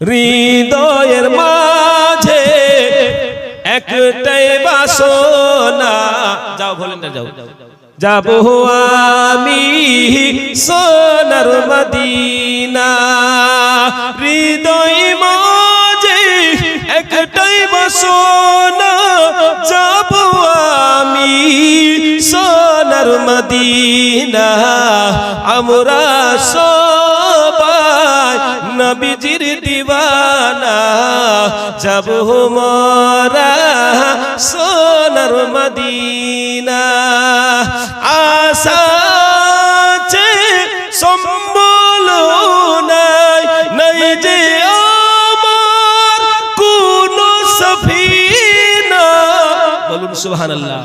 হৃদয়ের মাঝে একটাই বাসনা। যাও বলেন না যাও। যাব আমি সোনার মদিনা। হৃদয় মাঝে একটাই বাসনা। যাব আমি সোনার মদিনা। আমরা সবাই নবীজির দিবানা যাব মরা সোনার মদিনা। আশা সম্বল নাই নাই যে আমার কোন সফিনা। বলুন সুবহানাল্লাহ।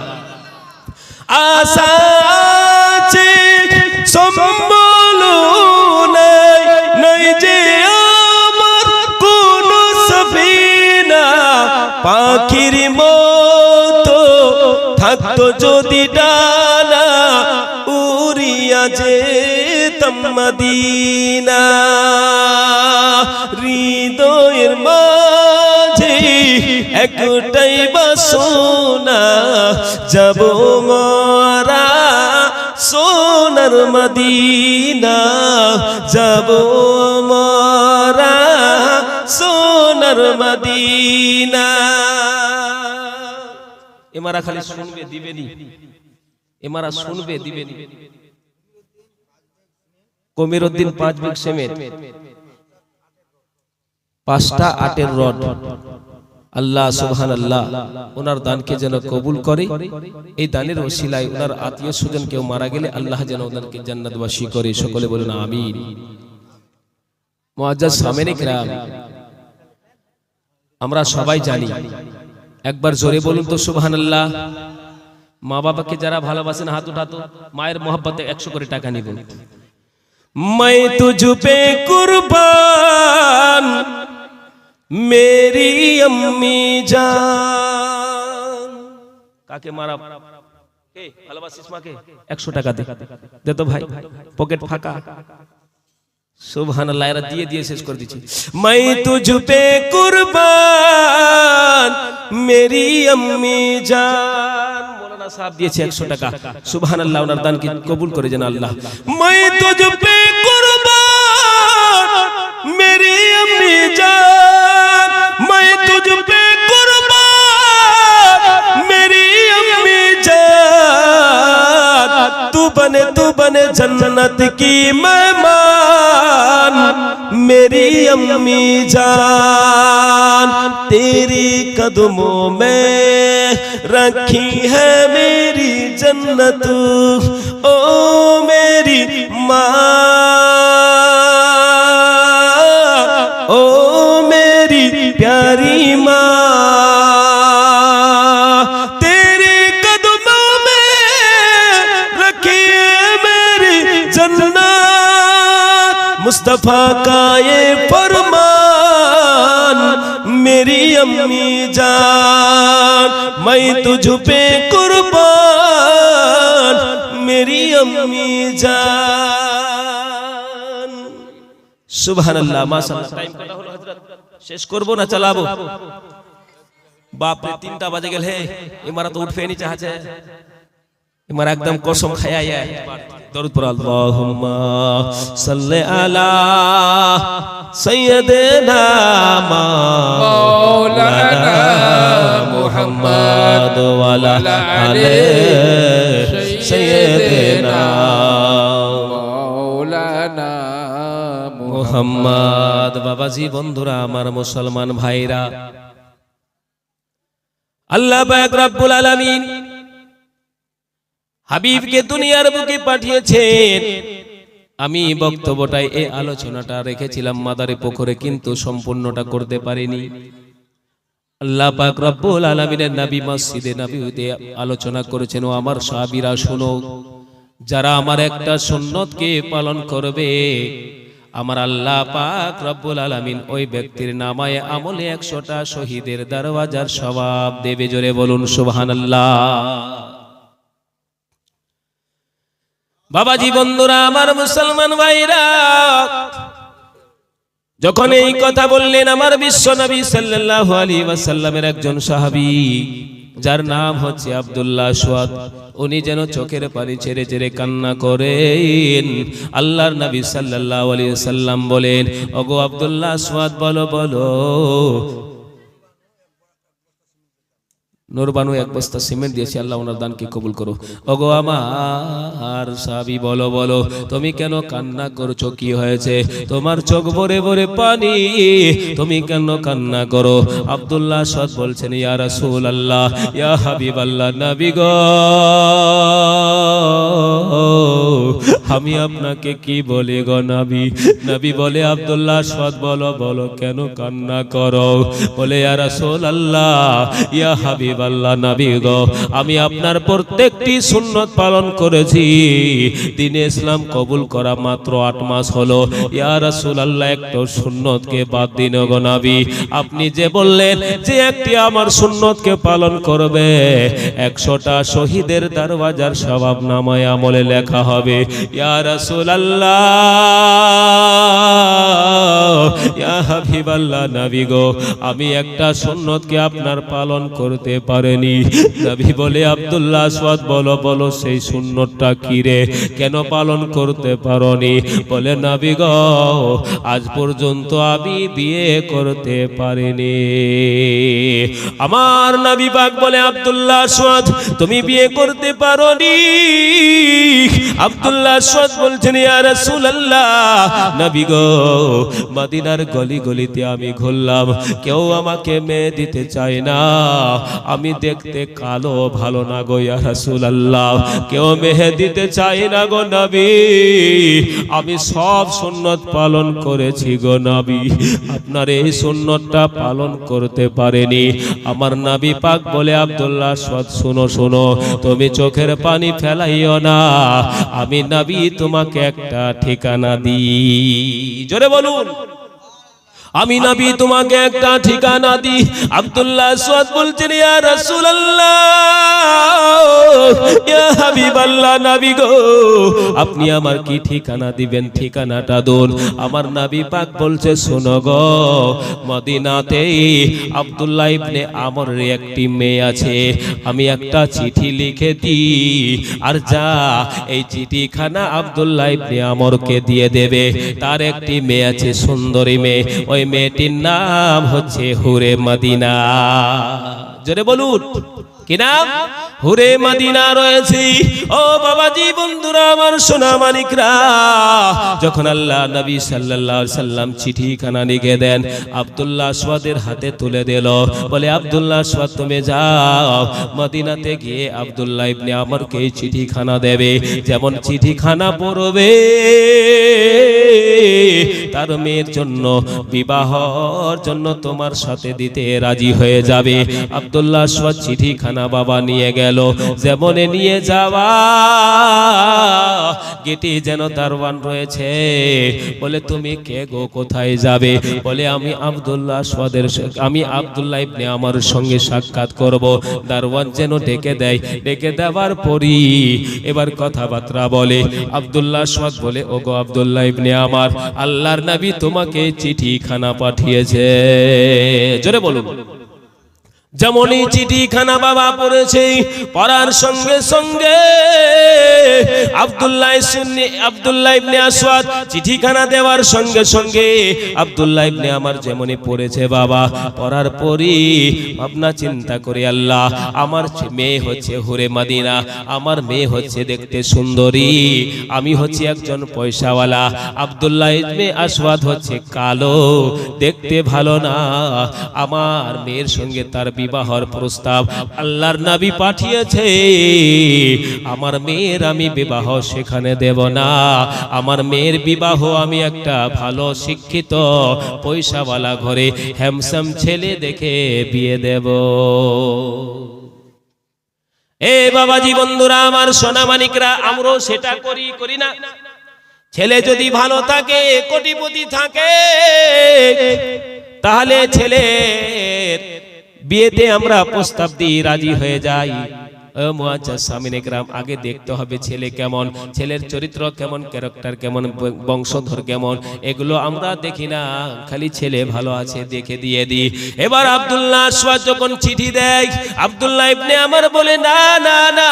আশা যদি ডানা উড়িয়া যে মদিনা, হৃদয়ের মাঝে একটাই বাসনা, যাব মরা সোনার মদিনা, যাব মরা সোনার মদিনা। এমারা খালি শুনবে দিবেনি এমারা শুনবে দিবেনি কমির উদ্দিন পাঁচ বিগ সেমেন্ট পাঁচটা আটের রড আল্লাহ সুবহান আল্লাহ ওনার দানকে যেন কবুল করে। এই দানের ওসিলায় ওনার আত্মীয় স্বজন কেউ মারা গেলে আল্লাহ যেন ওনাকে জান্নাতবাসী করে। সকলে বলুন আমিন। মুআজ্জাজ সামেনে কিরাম আমরা সবাই জানি একবার জোরে বলুন তো সুবহান আল্লাহ মা বাবাকে যারা ভালোবাসেন, হাত উঠাতো, মায়ের মহাব্বতে একশো করে টাকা নিবেন মাই তু ঝুপে কুরবান, মেরি আমি কাকে মারা? ভালোবাসিস মাকে? একশো টাকা দেখা দে তো ভাই, পকেট ফাঁকা। সুবহান আল্লাহ এরা দিয়ে দিয়ে শেষ করে দিচ্ছি। মাই তুঝ পে কুরবান মেরি আম্মি জান। মোলানা সাহেব দিয়েছে 100 টাকা। সুবহান আল্লাহ ওনার দানকে কবুল করে যেন আল্লাহ। মাই তুঝ পে কুরবান মেরি আম্মি জান। মাই তুঝ পে কুরবান মেরি আম্মি জান। তু বনে তু বনে জান্নাত কি মে मेरी अम्मी जान तेरी कदमों में रखी है मेरी जन्नत। ओ मेरी माँ मुस्तफा का ये फरमान मेरी अम्मी जान मैं तुझ पे कुर्बान मेरी अम्मी जान সুবহানাল্লাহ মাশাআল্লাহ টাইম কত হলো হযরত শেষ করব না চালাবো বাপ রে তিনটা বাজে গেল হে ইমারত উঠবে নি চাহছে ইমার একদম কসম খায়া দরুদ পড় আল্লাহুম্মা সাল্লি আলা সাইয়্যিদিনা মাওলানা মুহাম্মদ ওয়া আলা আলি সাইয়্যিদিনা মৌলানা মোহাম্মদ। বাবাজি বন্ধুরা আমার মুসলমান ভাইরা আল্লাহ পাক রব্বুল আলামিন হাবিবকে দুনিয়ার বুকে পাঠিয়েছেন। আমি বক্তব্যটাই এই আলোচনাটা রেখেছিলাম মাদারে পুকুরে কিন্তু সম্পূর্ণটা করতে পারিনি। আল্লাহ পাক রব্বুল আলামিনের নবী মসজিদে নবীতে আলোচনা করেছেন। ও আমার সাহাবীরা শুনো যারা আমার একটা সুন্নতকে পালন করবে আমার আল্লাহ পাক রব্বুল আলামিন ওই ব্যক্তির নামায় আমলে একশোটা শহীদের দরওয়াজার স্বভাব দেবে জোরে বলুন সুবহানাল্লাহ। বাবাজি বন্ধুরা আমার মুসলমান ভাইরা যখন এই কথা বললেন আমার বিশ্ব নবী সাল্লাল্লাহু আলাইহি ওয়াসাল্লামের একজন সাহাবী যার নাম হচ্ছে আবদুল্লাহ সোয়াদ উনি যেন চোখের পানি ছেড়ে ছেড়ে কান্না করেন। আল্লাহর নবী সাল্লাল্লাহু আলাইহি সাল্লাম বলেন ওগো আবদুল্লাহ সোয়াদ বলো বলো নোরবানু এক বস্তা সিমেন্ট দিয়েছি, আল্লাহ ওনার দানকে কবুল করো ওগো আমার সাবি, বলো বলো, তুমি কেন কান্না করছ? কি হয়েছে? তোমার চোখ ভরে ভরে পানি, তুমি কেন কান্না করো? আব্দুল্লাহ সদ বলছেন, ইয়া রাসূল আল্লাহ ইয়া হাবিব আল্লাহ নবী গো, আমি আপনাকে কি বলি গো নবী? নবী বলে, আব্দুল্লাহ সদ বলো বলো, কেন কান্না করো? বলে, ইয়া রাসূল আল্লাহ ইয়া হাবিব আল্লাহ নবী গো, আমি আপনার প্রত্যেকটি সুন্নত পালন করেছি। দিনে ইসলাম কবুল করা মাত্র আট মাস হলো। ইয়া রাসূল আল্লাহ একটা সুন্নতকে বাদ দিন গো নবী। আপনি যে বললেন যে একটি আমার সুন্নতকে পালন করবে, একশোটা শহীদের দরওয়াজার স্বভাব নামায় আমলে লেখা হবে। ইয়া রাসূল আল্লাহ ইয়া হাবিবাল্লাহ নবী গো, আমি একটা সুন্নতকে আপনার পালন করতে পারেনি। নবী বলে আব্দুল্লাহ আসওয়াদ বলো বলো সেই সুন্নতটা কি রে? কেন পালন করতে পারোনি? বলে নবী গো আজ পর্যন্ত আমি বিয়ে করতে পারিনি। আমার নবী পাক বলে আব্দুল্লাহ আসওয়াদ তুমি বিয়ে করতে পারোনি? আব্দুল্লাহ আসওয়াদ বলছেন ইয়া রাসূলুল্লাহ নবী গো মদিনার গলি গলিতে আমি ঘুরলাম। কেউ আমাকে মেয়ে দিতে চায় না। আমি দেখতে কালো, ভালো না গো ইয়া রাসূলুল্লাহ। কেউ মেহে দিতে চায় না গো নবী। আমি সব সুন্নত পালন করেছি গো নবী। আপনার এই সুন্নতটা পালন করতে পারেনি। আমার নবী পাক বলে, আব্দুল্লাহ সদ শুনো শুনো। তুমি চোখের পানি ফেলাইও না। আমি নবী তোমাকে একটা ঠিকানা দিই। জোরে বলুন। আমি নবী তোমাকে একটা ঠিকানা দি আব্দুল্লাহ সাদ বলছেন, ইয়া রাসূলুল্লাহ, ইয়া হাবিবাল্লাহ নবী গো, আপনি আমার কি ঠিকানা দিবেন? ঠিকানাটা দোন আমার নবী পাক বলছে, শোনো গো, মদিনাতে আব্দুল্লাহ ইবনে আমরের একটি মেয়ে আছে। আমি একটা চিঠি লিখে দিই, আর যা এই চিঠিখানা আব্দুল্লাহ ইবনে আমরকে দিয়ে দেবে। তার একটি মেয়ে আছে, সুন্দরী মেয়ে। মেয়েটির নাম হচ্ছে হুরে মদিনা। জোরে বলুন। কি হুরে মদিনা রয়েছে। ও বাবাজি, বন্ধুরা, আমার সোনা মানিকরা যখন আল্লাহ নবী সাল্লাম চিঠিখানা লিখে দেন, আব্দুল্লাহ আসওয়াদের হাতে তুলে দিল। বলে, আব্দুল্লাহ আসওয়াদ তুমি যাও। মদিনাতে গিয়ে আব্দুল্লাহ ইবনে চিঠিখানা দেবে। যেমন চিঠিখানা পড়বে, তার মেয়ের জন্য, বিবাহর জন্য তোমার সাথে দিতে রাজি হয়ে যাবে। আব্দুল্লাহ আসওয়াদ চিঠিখানা বাবা নিয়ে গেল। যেমনে নিয়ে যাওয়া, গেটে যেন দারওয়ান রয়েছে। বলে, তুমি কে গো? কোথায় যাবে? বলে, আমি আব্দুল্লাহ আসওয়াদের স- আমি আব্দুল্লাহ ইবনে আমার সঙ্গে সাক্ষাৎ করব। দারওয়ান যেন ডেকে দেয়। ডেকে দেওয়ার পরই এবার কথাবার্তা বলে, আব্দুল্লাহ আসওয়াদ বলে, ওগো আবদুল্লাহ ইবনে আমার, আল্লাহর নবী তোমাকে চিঠিখানা পাঠিয়েছে। জোরে বলুন। যেমনই চিঠিখানা বাবা পড়েছে পড়ার সঙ্গে সঙ্গে আব্দুল্লাহ সুন্নি আব্দুল্লাহ ইবনে আসওয়াদ চিঠিখানা দেওয়ার সঙ্গে সঙ্গে আব্দুল্লাহ ইবনে আমার যেমনই পড়েছে বাবা পড়ার পরই ভাবনা চিন্তা করে আল্লাহ আমার মেয়ে হচ্ছে হুরে মাদিনা আমার মেয়ে হচ্ছে দেখতে সুন্দরী আমি হচ্ছে একজন পয়সাওয়ালা আব্দুল্লাহ ইবনে আসওয়াদ হচ্ছে কালো দেখতে ভালো না আমার মেয়ের সঙ্গে তার বিবাহর প্রস্তাব আল্লাহর নবী পাঠিয়েছে। আমার মেয়ের আমি বিবাহ সেখানে দেব না। আমার মেয়ের বিবাহ আমি একটা ভালো শিক্ষিত পয়সাওয়ালা ঘরে হ্যামসাম ছেলে দেখে বিয়ে দেব। এ বাবাজি বন্ধুরা, আমার সোনামানিকরা, আমরাও সেটা করি করি না। ছেলে যদি ভালো থাকে, কোটিপতি থাকে, তাহলে ছেলের বিয়েতে আমরা প্রস্তাব দিয়ে রাজি হয়ে যাই। ও মুআজ্জাজ সামিনে গ্রাম আগে দেখতে হবে ছেলে কেমন, ছেলের চরিত্র কেমন, ক্যারেক্টার কেমন বংশধর কেমন, এগুলো আমরা দেখি না, খালি ছেলে ভালো আছে দেখে দিয়ে দিই। এবার আব্দুল্লাহ আসওয়াদ যখন চিঠি দেয়, আব্দুল্লাহ ইবনে আমার বলে, না না না,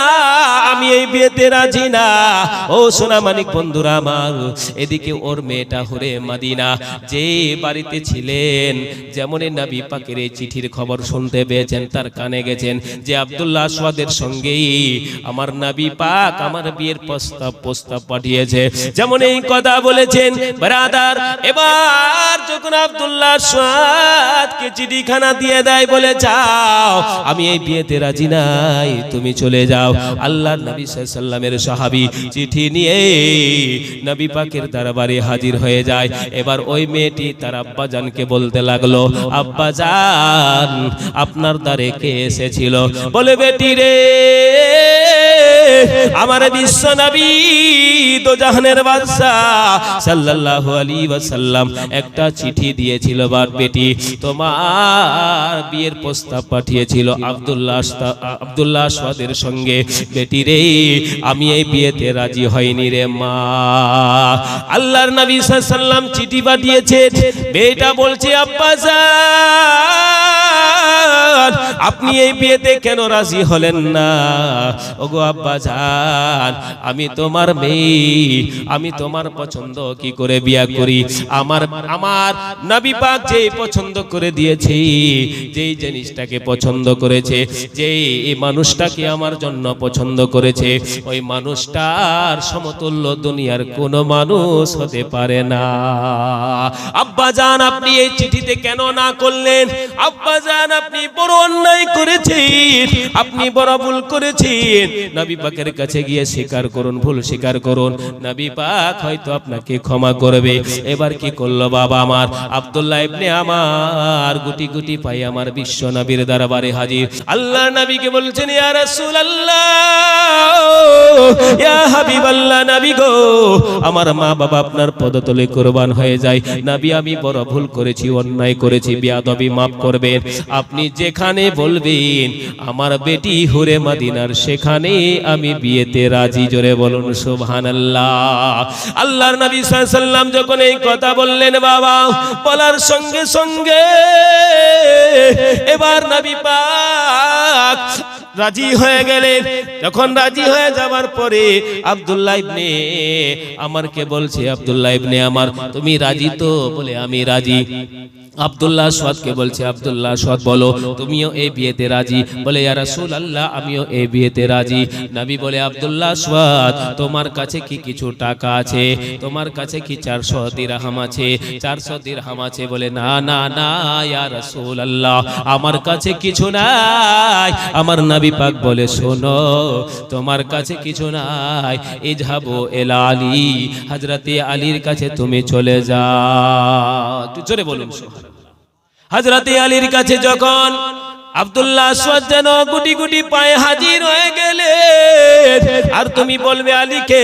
আমি এই বিয়েতে রাজি না। ও সোনা মানিক, বন্ধুরা আমার, এদিকে ওর মেয়েটা হরে মাদিনা, যে বাড়িতে ছিলেন যেমন নবী পাকের এই চিঠির খবর শুনতে পেয়েছেন, তার কানে গেছেন, যে আব্দুল্লাহ আসওয়াদের সঙ্গেই আমার নাবি পাক আমার বিয়ের প্রস্তাব প্রস্তাব পাঠিয়েছে। যেমন এই কথা বলেছেন ব্রাদার, এবার যখন আব্দুল্লাহ আসওয়াদকে চিঠিখানা দিয়ে দেয়, বলে, যাও, আমি এই বিয়েতে রাজি নাই, তুমি চলে যাও। আল্লাহর নবী সাল্লামের সাহাবী চিঠি নিয়ে নবী পাকের দরবারে হাজির হয়ে যায়। এবার ওই মেয়েটি তার আব্বা জানকে বলতে লাগল আব্বা জান আপনার দ্বারে কে এসেছিল? বলে, বেটি রে আমার বিশ্ব নবী দো জাহানের বাদশাহ সাল্লাল্লাহু আলাইহি ওয়াসাল্লাম একটা চিঠি দিয়েছিল বার বেটি, তোমার বিয়ের প্রস্তাব পাঠিয়েছিল আব্দুল্লাহ আব্দুল্লাহ আসওয়াদের সঙ্গে। বেটি রে, আমি এই বিয়েতে রাজি হইনি রে মা। আল্লাহর নবী সাল্লাম চিঠি পাঠিয়েছে, বেটা বলছে, আব্বা জান আপনি এই বিয়েতে কেন রাজি হলেন না? ওগো আব্বা জান, আমি তোমার মেয়ে, আমি তোমার পছন্দ কি করে বিয়া করি? আমার আমার নবী পাক যে পছন্দ করে দিয়েছে, যেই জিনিসটাকে পছন্দ করেছে, যেই এই মানুষটাকে আমার জন্য পছন্দ করেছে, ওই মানুষটার সমতুল্য দুনিয়ার কোনো মানুষ হতে পারে না। আব্বা জান, আপনি এই চিঠিতে কেন না করলেন? আব্বা জান আপনি বড় অন্যায় করেছেন, আপনি বড় ভুল করেছেন। নবী পাকের কাছে গিয়ে স্বীকার করুন, ভুল স্বীকার করুন। নবী পাক হয়তো আপনাকে ক্ষমা করবে। এবার কি করল বাবা আমার? আব্দুল্লাহ ইবনে আমার গুটি গুটি পাই আমার বিশ্ব নবীর দরবারে হাজির। আল্লাহ নবীকে বলছেন, ইয়া রাসূলুল্লাহ ইয়া হাবিবাল্লাহ নবী গো, আমার মা বাবা আপনার পদতলে কুরবান হয়ে যায়। নবী, আমি বড় ভুল করেছি, অন্যায় করেছি, বিয়াদবি মাফ করবেন। আপনি যেখানে বলবেন, আমার বেটি হুরে মাদিনার, সেখানে আমি বিয়েতে রাজি। জোরে বলুন, সুবহানাল্লাহ। আল্লাহর নবী সাল্লাম যখন এই কথা বললেন, বাবা, বলার সঙ্গে সঙ্গে এবার নবী পাক রাজি হয়ে গেলেন যখন রাজি হয়ে যাওয়ার পরে আবদুল্লাহ ইবনে, আমারকে বলছে, আবদুল্লাহ ইবনে আমার, তুমি রাজি তো? বলে, আমি রাজি। আব্দুল্লাহ সাদকে বলছে আব্দুল্লাহ সাদ বলো তুমিও এই বিয়েতে রাজি? বলে ইয়া রাসূলুল্লাহ আমিও এই বিয়েতে রাজি। নবী বলে আব্দুল্লাহ সাদ তোমার কাছে কি কিছু টাকা আছে? তোমার কাছে কি 400 দিরহাম আছে? 400 দিরহাম আছে। বলে না না না ইয়া রাসূলুল্লাহ আমার কাছে কিছু নাই। আমার নবী পাক বলে শোনো তোমার কাছে কিছু নাই ইজহাবু ইলা আলী হযরতে আলীর কাছে তুমি চলে যাও জোরে বলুন সুবহানাল্লাহ হজরতে আলীর কাছে যখন আব্দুল্লাহ আসওয়াদ যেন গুটি গুটি পায়ে হাজির হয়ে গেলে। আর তুমি বলবে আলীকে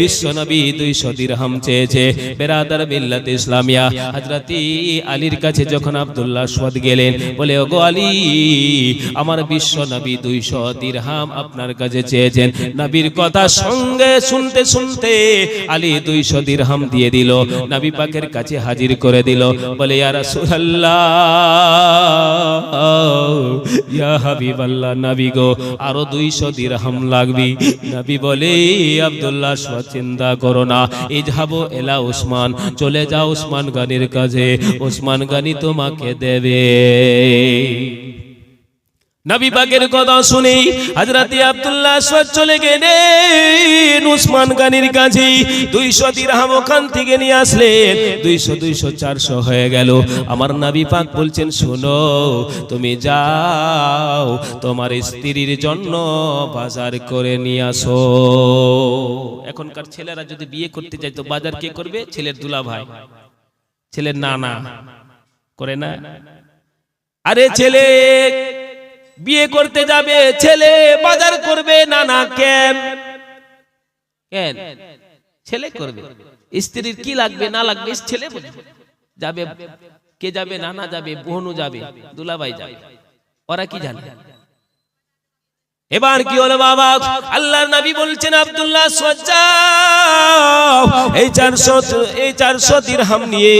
বিশ্ব নবী দুইশো দিরহাম চেয়েছে। বেরাদার মিল্লাত ইসলামিয়া। হজরতি আলীর কাছে যখন আবদুল্লাহ আসওয়াদ গেলেন, বলে, ওগো আলী, আমার বিশ্ব নবী দুইশো দিরহাম আপনার কাছে চেয়েছেন। নবীর কথা সঙ্গে শুনতে শুনতে আলী দুইশো দিরহাম দিয়ে দিল। নবী পাকের কাছে হাজির করে দিল। বলে, ইয়া রাসূলুল্লাহ ইয়া হাবিবাল্লাহ, নবী গো, আরও দুইশো দিরহাম লাগবি। নবী বলে আব্দুল্লাহ চিন্তা করো না ইজহাবু এলা উসমান চলে যাও উসমান গানির কাছে উসমান গানি তোমাকে দেবে। নবী পাকের কথা শুনে হযরতে আব্দুল্লাহ সদ চলে গেলেন উসমান গানির কাছে 200 দিরহাম ওখান থেকে নিয়ে আসলেন। 200 200 400 হয়ে গেল। আমার নবী পাক বলছেন, শোনো, তুমি যাও, তোমার স্ত্রীর জন্য বাজার করে নিয়ে আসো। এখনকার ছেলেরা যদি বিয়ে করতে চায়, তো বাজার কে করবে? ছেলের দুলা ভাই ছেলের নানা। করে না? আরে ছেলে বিয়ে করতে যাবে, ছেলে বাজার করবে না না কেন? কেন ছেলে করবে। স্ত্রীর কি লাগবে, না লাগবে, ছেলে যাবে, কে যাবে, নানা যাবে, বোনও যাবে, দুলাভাই যাবে। ওরা কি জানে? এবার কি হলো বাবা? আল্লাহর নবী বলছেন, আব্দুল্লাহ সজ্জাও এই চারশো এই চারশো দিরহাম নিয়ে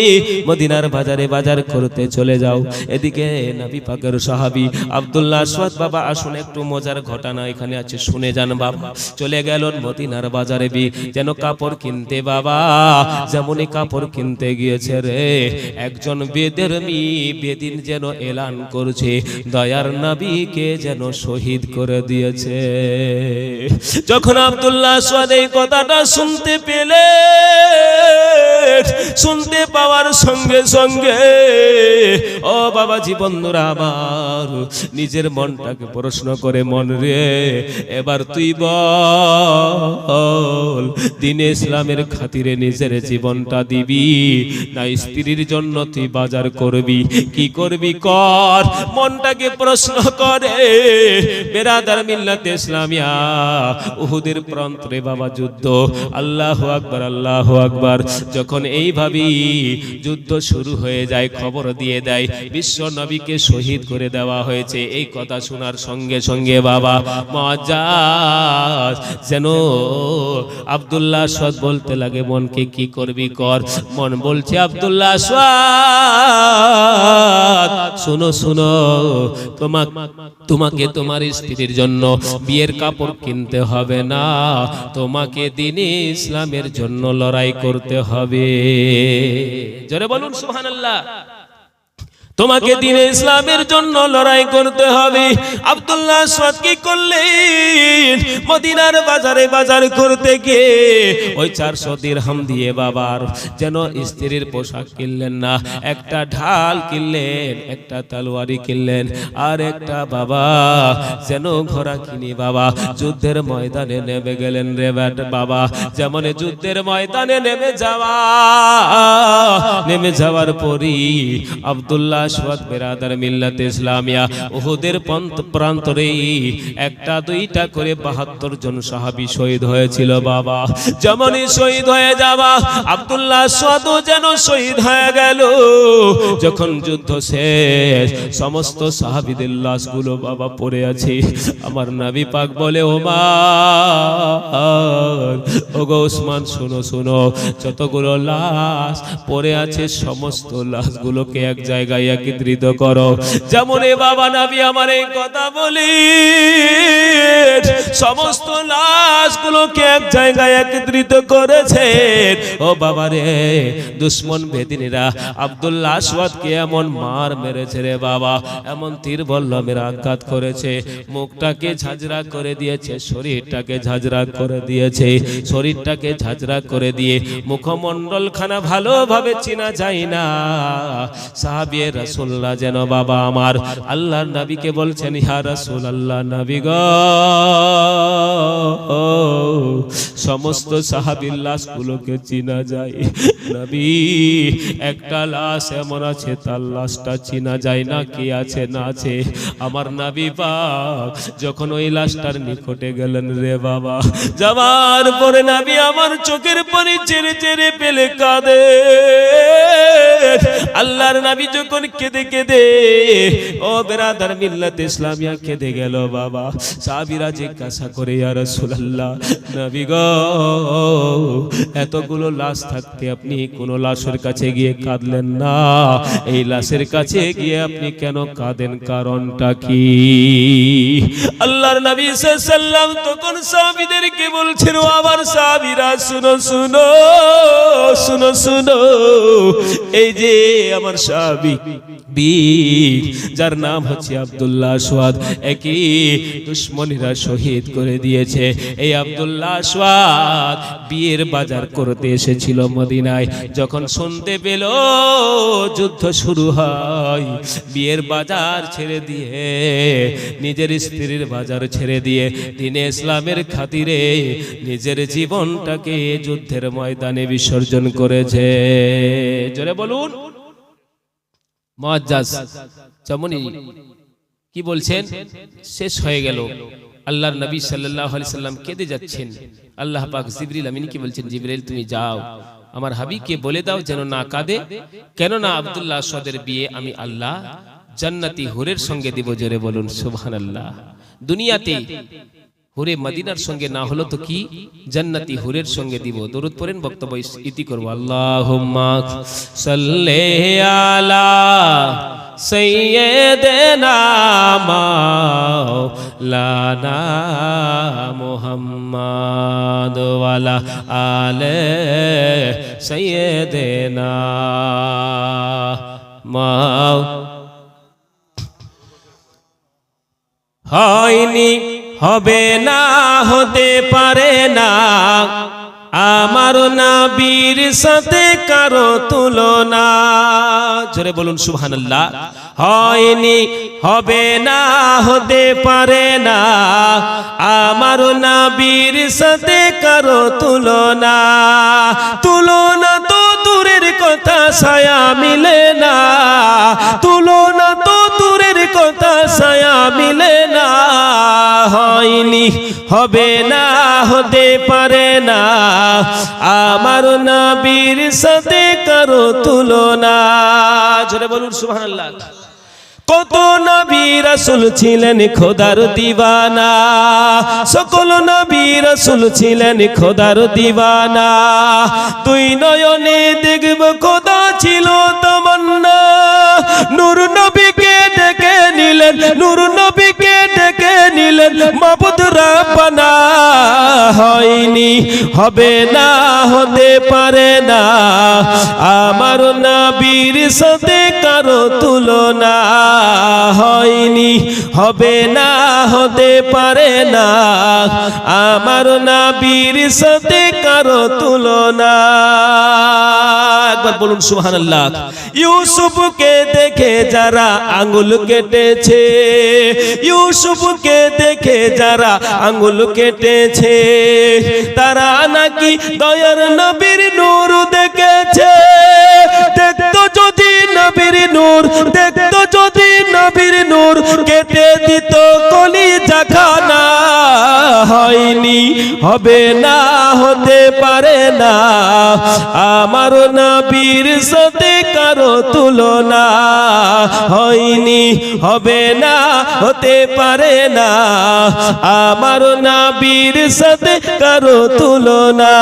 মদিনার বাজারে বাজার করতে চলে যাও। এদিকে নবী পাকের সাহাবী, আব্দুল্লাহ সদ বাবা, আসুন, একটু মজার ঘটনা এখানে আছে, শুনে যান বাবা। চলে গেল মদিনার বাজারে বি, যেন কাপড় কিনতে বাবা, যেমনই কাপড় কিনতে গিয়েছে রে, একজন বেদের মি বেদিন যেন এলান করছে, দয়ার নবীকে যেন শহীদ করে দিয়েছে। যখন আব্দুল্লাহ সাদ এই কথাটা শুনতে পেলে, শুনতে পাওয়ার সঙ্গে সঙ্গে, ও বাবা জীবনরা আমার, নিজের মনটাকে প্রশ্ন করে মন রে, এবার তুই বল, দিনে ইসলামের খাতিরে নিজের জীবনটা দিবি, না স্ত্রীর জন্য তুই বাজার করবি, কি করবি কর, মনটাকে প্রশ্ন করে। বেরাদার মিল্লাতে ইসলামিয়া। উহুদের প্রান্তরে বাবা যুদ্ধ। আল্লাহ আকবার আল্লাহ আকবার। যখন এইভাবেই যুদ্ধ শুরু হয়ে যায়, খবর দিয়ে দেয়, বিশ্ব নবীকে শহীদ করে দেওয়া হয়েছে। এই কথা শোনার সঙ্গে সঙ্গে বাবা মজাজ যেন আব্দুল্লাহ সদ বলতে লাগে, মনকে কি করবি কর? মন বলছে, আব্দুল্লাহ শুনো শুনো তোমাকে তোমার স্ত্রীর জন্য বিয়ের কাপড় কিনতে হবে না। তোমাকে দিনে ইসলামের জন্য লড়াই করতে হবে। জোরে বলুন, সুবহানাল্লাহ। তোমাকে দিনে ইসলামের জন্য লড়াই করতে হবে। আব্দুল্লাহ সাদ কি করলেন? মদিনার বাজারে বাজার করতে গিয়ে ওই চারশো দিরহাম দিয়ে বাবার যেন স্ত্রীর পোশাক কিনলেন না, একটা ঢাল কিনলেন, একটা তলোয়ারি কিনলেন, আর একটা বাবা যেন ঘোড়া কিনি বাবা, যুদ্ধের ময়দানে নেমে গেলেন রে বাবা, যেমন যুদ্ধের ময়দানে নেমে যাওয়া, নেমে যাওয়ার পরই আব্দুল্লাহ আসওয়াদ বেরাদার মিল্লাত ইসলামিয়া। পন্ত প্রান্তরে একটা, দুইটা করে বাহাত্তর জন সাহাবী শহীদ হয়েছিল বাবা। যেমনই শহীদ হয়ে যাওয়া আব্দুল্লাহ আসওয়াদ যেন শহীদ হয়ে গেল। যখন যুদ্ধ শেষ, সমস্ত সাহাবীদের লাশগুলো বাবা পড়ে আছে। আমার নাবি পাক বলে ওমার ওগো ওসমান, শোনো শোনো, যতগুলো লাশ পড়ে আছে, সমস্ত লাশগুলোকে এক জায়গায় একত্রিত করো। যেমন এ বাবা নাবি আমার এই কথা বলি সমস্ত লাশগুলোকে এক জায়গায় একত্রিত করেছে ও বাবা রে, দুশ্মন বেদিনীরা আব্দুল্লাহ আসওয়াদকে এমন মার মেরেছে রে বাবা, এমন তীর বল্লমের আঘাত করেছে, মুখটাকে ঝাঁঝরা করে দিয়েছে, শরীরটাকে ঝাঁঝরা করে দিয়েছে, শরীরটাকে ঝাঁঝরা করে দিয়ে মুখমণ্ডল খানা ভালোভাবে চেনা যায় না। সাহাবিয়ে রাসূলুল্লাহ যেন বাবা আমার আল্লাহর নবীকে বলছেন, ইয়া রাসূলুল্লাহ নবী গো, সমস্ত সাহাবীর লাশগুলোকে চেনা যায়। নবী, একটা লাশ এমন আছে, তার লাশটা চেনা যায় না, কে আছে না আছে। আমার নাবি পাক যখন ওই লাশটার নিকটে গেলেন রে বাবা, যাবার পরে নাবি আমার চোখের পানি চেড়ে চেড়ে পেলে কাঁদে। আল্লাহর নাবি যখন কেঁদে কেঁদে, ও বেরাদার মিল্লাত ইসলামিয়া কেঁদে গেল বাবা। সাবিরা জিজ্ঞাসা করে, ইয়া রাসূলুল্লাহ, নবী গো, এতগুলো লাশ থাকতে আপনি কোন লাশের কাছে গিয়ে কাঁদলেন না? এই লাশের কাছে গিয়ে আপনি কেন কাঁদেন? কারণটা কি? আল্লাহর নবী সাল্লাম তখন সাহাবীদেরকে বলছেন আবার সাহাবীরা, শুনো শুনো শুনো শুনো, এই যে আমার সাহাবী বীর যার নাম হচ্ছে আব্দুল্লাহ সোয়াদ একই দুশ্মনীরা শহীদ করে দিয়েছে। এই আব্দুল্লাহ সোয়াদ বিয়ের বাজার করতে এসেছিল মদিনায়। যখন শুনতে পেল যুদ্ধ শুরু হয়, বিয়ের বাজার ছেড়ে দিয়ে, নিজের স্ত্রীর বাজার ছেড়ে দিয়ে, দিনে ইসলামের খাতিরে নিজের জীবনটাকে যুদ্ধের ময়দানে বিসর্জন করেছে। জোরে বলুন। মুআজ্জাজ যেমনই কি বলছেন? শেষ হয়ে গেল। আল্লাহর নবী সাল্লাল্লাহু আলাইহি সাল্লাম কেঁদে যাচ্ছেন। আল্লাহ পাক জিবরিল আমিনকে বলছেন জিবরাইল তুমি যাও। আমার হাবিবকে বলে দাও যেন না কাঁদে। কেননা আব্দুল্লাহ সদের বিয়ে আমি আল্লাহ জান্নাতি হুরের সঙ্গে দিব। জোরে বলুন, সুবহানাল্লাহ। দুনিয়াতে হুরে মদিনার সঙ্গে না হলো তো কি? জান্নাতি হুরের সঙ্গে দিব। দরুদ পড়েন, বক্তব্য ইতি করব। আল্লাহুম্মা সাল্লি আলা সাইয়্যিদিনা মাওলানা মুহাম্মাদ ওয়ালা আলে সাইয়্যিদিনা মাও হয়নি হবে না, হতে পারে না। আমার নাবির সাথে কারও তুলনা। জোরে বলুন, সুবহানাল্লাহ। হয়নি, হবে না, হতে পারে না। আমার নাবির সাথে কারও তুলনা। তুলনা তো দূরের কথা, ছায়া হবে না, হতে পারে না। আমার নবীর সাথে কারও তুলনা। জোরে বলুন, সুবহানাল্লাহ। কত নবী রাসূল ছিলেন খোদার দিওয়ানা। সকল নবী রাসূল ছিলেন খোদার দিওয়ানা। তুই নয়নে দেখব খোদা ছিল তমন্না। নূর নবীকে হয়নি হবে না হতে পারে না। আমার না বীর সাথে কারও তুলনা হয়নি, হবে না, হতে পারে না। আমার নবীর সাথে কারও তুলনা। একবার বলুন, সুবহানাল্লাহ। ইউসুফকে দেখে যারা আঙ্গুল কেটেছে, ইউসুফকে দেখে যারা আঙ্গুল কেটেছে, তারা নাকি দয়ার নবীর নূর দেখেছে। নবীর নূর, দেখতো যদি নবীর নূর, কেটে দিত কলি জাখানা হয়নি, হবে না, হতে পারে না। আমার নবীর সাথে কারও তুলনা। হয়নি, হবে না, হতে পারে না। আমার নবীর সাথে কারও তুলনা।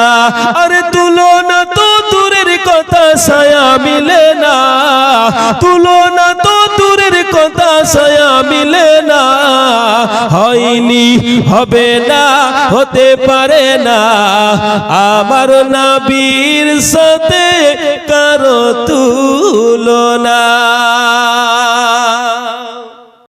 আরে তুলনা তো কথা ছায়া মিলে না। তুলনা তো দূরের কথা ছায়া মিলে না। হয়নি, হবে না, হতে পারে না। আমার নবীর সাথে কারও তুলনা।